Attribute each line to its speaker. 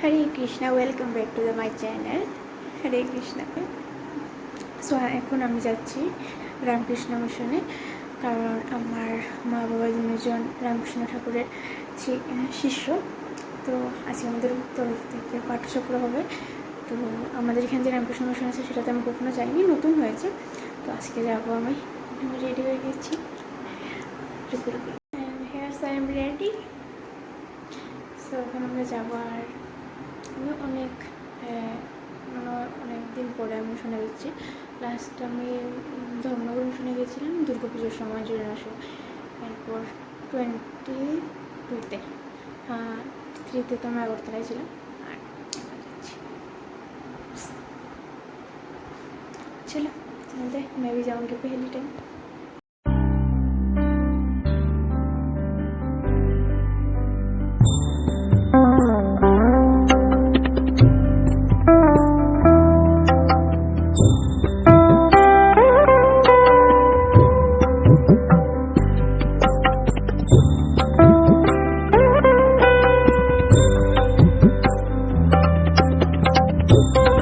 Speaker 1: Hare Krishna welcome back to the my channel Hare Krishna so এখন আমি যাচ্ছি রামকৃষ্ণ মিশনে, কারণ আমার মা বাবা দুজন রামকৃষ্ণ ঠাকুরের শিষ্য। তো আজকে আমাদের তরফ থেকে পাঠচক্র হবে। তো আমাদের এখানে যে রামকৃষ্ণ মিশন আছে, সেটাতে আমি কখনো যাইনি, নতুন হয়েছে। তো আজকে যাব আমি। আমি রেডি হয়ে গেছি। Here I am ready so এখন আমরা যাব আর আমি অনেক আহ, মানে অনেক দিন পরে আমি শুনে যাচ্ছি লাস্ট আমি উম, ধর্মনগর শুনে গেছিলাম দুর্গা পুজোর সময় জুড়ে আসো এরপর টোয়েন্টি টুতে হ্যাঁ থ্রিতে তো আমি আগরতলায় ছিলাম আর এখন যাচ্ছি चलो चलते मैं भी जाऊँगी पहली टाइम Thank you.